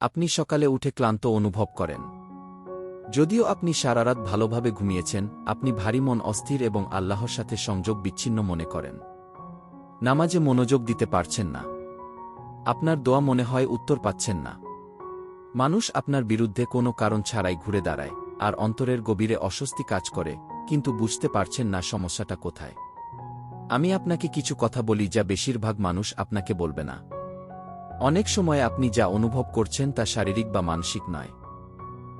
আপনি সকালে উঠে ক্লান্ত অনুভব করেন। যদিও আপনি সারারাত ভালোভাবে ঘুমিয়েছেন, আপনি ভারী মন অস্থির এবং আল্লাহর সাথে সংযোগ বিচ্ছিন্ন মনে করেন। নামাজে মনোযোগ দিতে পারছেন না। আপনার দোয়া মনে হয় উত্তর পাচ্ছেন না। মানুষ আপনার বিরুদ্ধে কোনো কারণ ছাড়াই ঘুরে দাঁড়ায়, আর অন্তরের গভীরে অস্বস্তি কাজ করে, কিন্তু বুঝতে পারছেন না সমস্যাটা কোথায়। আমি আপনাকে কিছু কথা বলি যা বেশিরভাগ মানুষ আপনাকে বলবে না। অনেক সময় আপনি যা অনুভব করছেন তা শারীরিক বা মানসিক নয়।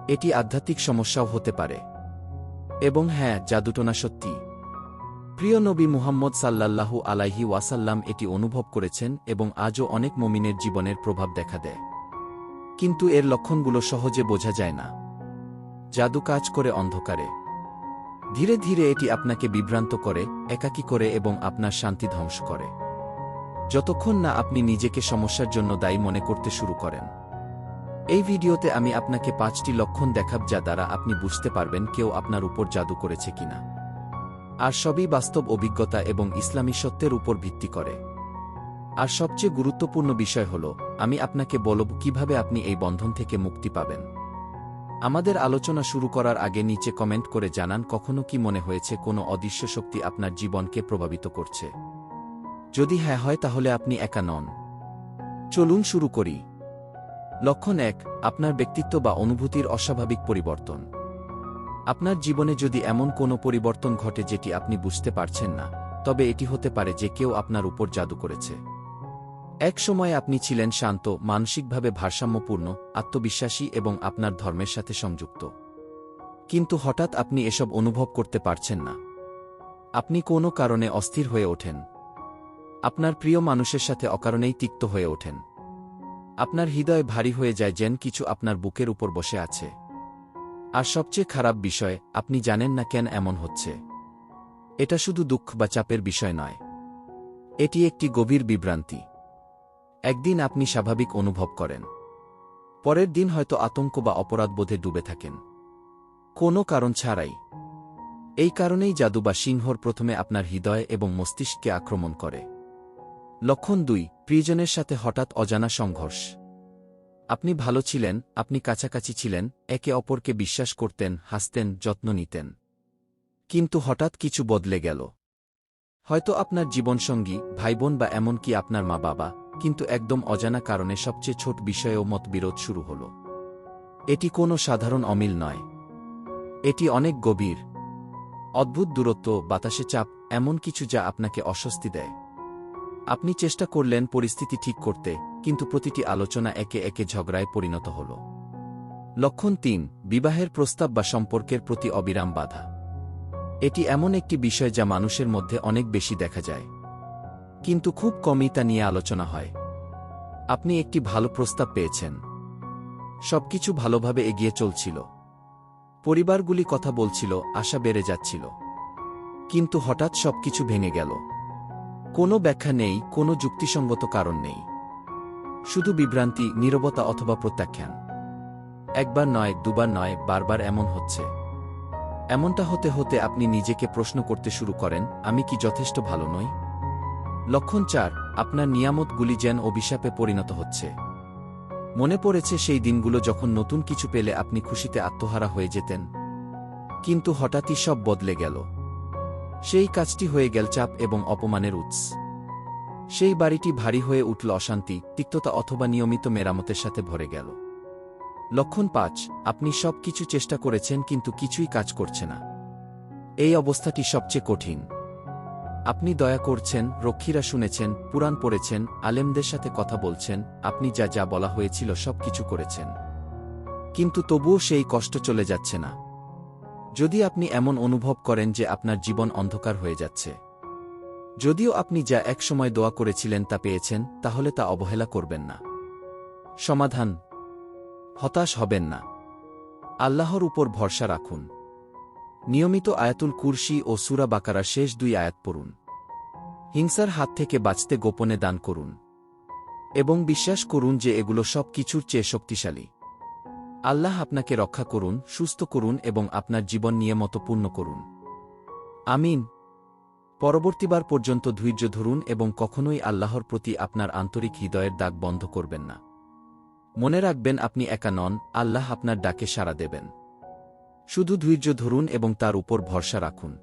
এটি আধ্যাত্মিক সমস্যাও হতে পারে। এবং হ্যাঁ জাদুটোনা সত্যি। প্রিয় নবী মুহাম্মদ সাল্লাল্লাহু আলাইহি ওয়াসাল্লাম এটি অনুভব করেছেন এবং আজও অনেক মমিনের জীবনের প্রভাব দেখা দেয়। কিন্তু এর লক্ষণগুলো সহজে বোঝা যায় না। জাদু কাজ করে অন্ধকারে। ধীরে ধীরে এটি আপনাকে বিভ্রান্ত করে, একাকী করে এবং আপনার শান্তি ধ্বংস করে। যতক্ষণ না আপনি নিজেকে সমস্যার জন্য দায়ী মনে করতে শুরু করেন। এই ভিডিওতে আমি আপনাকে পাঁচটি লক্ষণ দেখাব যা দ্বারা আপনি বুঝতে পারবেন কেউ আপনার উপর জাদু করেছে কিনা। আর সবই বাস্তব অভিজ্ঞতা এবং ইসলামী সত্যের উপর ভিত্তি করে। আর সবচেয়ে গুরুত্বপূর্ণ বিষয় হল, আমি আপনাকে বলব কীভাবে আপনি এই বন্ধন থেকে মুক্তি পাবেন। আমাদের আলোচনা শুরু করার আগে নিচে কমেন্ট করে জানান কখনো কি মনে হয়েছে কোনো অদৃশ্য শক্তি আপনার জীবনকে প্রভাবিত করছে। যদি হ্যাঁ হয় তাহলে আপনি একা নন। চলুন শুরু করি। লক্ষণ এক, আপনার ব্যক্তিত্ব বা অনুভূতির অস্বাভাবিক পরিবর্তন। আপনার জীবনে যদি এমন কোনো পরিবর্তন ঘটে যেটি আপনি বুঝতে পারছেন না, তবে এটি হতে পারে যে কেউ আপনার উপর জাদু করেছে। এক সময় আপনি ছিলেন শান্ত, মানসিকভাবে ভারসাম্যপূর্ণ, আত্মবিশ্বাসী এবং আপনার ধর্মের সাথে সংযুক্ত। কিন্তু হঠাৎ আপনি এসব অনুভব করতে পারছেন না। আপনি কোনো কারণে অস্থির হয়ে ওঠেন। আপনার প্রিয় মানুষের সাথে অকারণেই তিক্ত হয়ে ওঠেন। আপনার হৃদয় ভারী হয়ে যায় যেন কিছু আপনার বুকের উপর বসে আছে। আর সবচেয়ে খারাপ বিষয়, আপনি জানেন না কেন এমন হচ্ছে। এটা শুধু দুঃখ বা চাপের বিষয় নয়। এটি একটি গভীর বিভ্রান্তি। একদিন আপনি স্বাভাবিক অনুভব করেন। পরের দিন হয়তো আতঙ্ক বা অপরাধবোধে ডুবে থাকেন। কোনো কারণ ছাড়াই। এই কারণেই জাদু বা সিংহর প্রথমে আপনার হৃদয় এবং মস্তিষ্ককে আক্রমণ করে। লক্ষণ দুই, প্রিয়জনের সাথে হঠাৎ অজানা সংঘর্ষ। আপনি ভালো ছিলেন, আপনি কাছাকাছি ছিলেন, একে অপরকে বিশ্বাস করতেন, হাসতেন, যত্ন নিতেন। কিন্তু হঠাৎ কিছু বদলে গেল। হয়তো আপনার জীবনসঙ্গী, ভাইবোন বা এমনকি আপনার মা বাবা কিন্তু একদম অজানা কারণে সবচেয়ে ছোট বিষয়েও মতবিরোধ শুরু হল। এটি কোনো সাধারণ অমিল নয়। এটি অনেক গভীর। অদ্ভুত দূরত্ব, বাতাসে চাপ, এমন কিছু যা আপনাকে অস্বস্তি দেয়। আপনি চেষ্টা করলেন পরিস্থিতি ঠিক করতে, কিন্তু প্রতিটি আলোচনা একে একে ঝগড়ায় পরিণত হল। লক্ষণ তিন, বিবাহের প্রস্তাব বা সম্পর্কের প্রতি অবিরাম বাধা। এটি এমন একটি বিষয় যা মানুষের মধ্যে অনেক বেশি দেখা যায়। কিন্তু খুব কমই তা নিয়ে আলোচনা হয়। আপনি একটি ভালো প্রস্তাব পেয়েছেন। সবকিছু ভালোভাবে এগিয়ে চলছিল। পরিবারগুলি কথা বলছিল, আশা বেড়ে যাচ্ছিল। কিন্তু হঠাৎ সবকিছু ভেঙে গেল। কোনো ব্যাখ্যা নেই, কোনো যুক্তিসঙ্গত কারণ নেই। শুধু বিভ্রান্তি, নীরবতা অথবা প্রত্যাখ্যান। একবার নয়, দুবার নয়, বারবার এমন হচ্ছে। এমনটা হতে হতে আপনি নিজেকে প্রশ্ন করতে শুরু করেন, আমি কি যথেষ্ট ভালো নই? লক্ষণ চার, আপনার নিয়ামতগুলি যেন অভিশাপে পরিণত হচ্ছে। মনে পড়েছে সেই দিনগুলো যখন নতুন কিছু পেলে আপনি খুশিতে আত্মহারা হয়ে যেতেন। কিন্তু হঠাৎই সব বদলে গেল। সেই কাজটি হয়ে গেল চাপ এবং অপমানের উৎস। সেই বাড়িটি ভারী হয়ে উঠল অশান্তি, তিক্ততা অথবা নিয়মিত মেরামতের সাথে ভরে গেল। লক্ষণ পাঁচ, আপনি সব কিছু চেষ্টা করেছেন কিন্তু কিছুই কাজ করছে না। এই অবস্থাটি সবচেয়ে কঠিন। আপনি দয়া করছেন, রক্ষীরা শুনেছেন, পুরাণ পড়েছেন, আলেমদের সাথে কথা বলছেন, আপনি যা যা বলা হয়েছিল সব কিছু করেছেন। কিন্তু তবুও সেই কষ্ট চলে যাচ্ছে না। যদি আপনি এমন অনুভব করেন যে আপনার জীবন অন্ধকার হয়ে যাচ্ছে। যদিও আপনি যা একসময় দোয়া করেছিলেন তা পেয়েছেন, তাহলে তা অবহেলা করবেন না। সমাধান। হতাশ হবেন না। আল্লাহর উপর ভরসা রাখুন। নিয়মিত আয়াতুল কুরসি ও সুরা বাকারা শেষ দুই আয়াত পড়ুন। হিংসার হাত থেকে বাঁচতে গোপনে দান করুন। এবং বিশ্বাস করুন যে এগুলো সব কিছুর চেয়ে শক্তিশালী। আল্লাহ আপনাকে রক্ষা করুন, সুস্থ করুন এবং আপনার জীবন নিয়ে মতো পূর্ণ করুন। আমিন। পরবর্তীবার পর্যন্ত ধৈর্য ধরুন এবং কখনোই আল্লাহর প্রতি আপনার আন্তরিক হৃদয়ের দাগ বন্ধ করবেন না। মনে রাখবেন আপনি একা নন, আল্লাহ আপনার ডাকে সাড়া দেবেন। শুধু ধৈর্য ধরুন এবং তার উপর ভরসা রাখুন।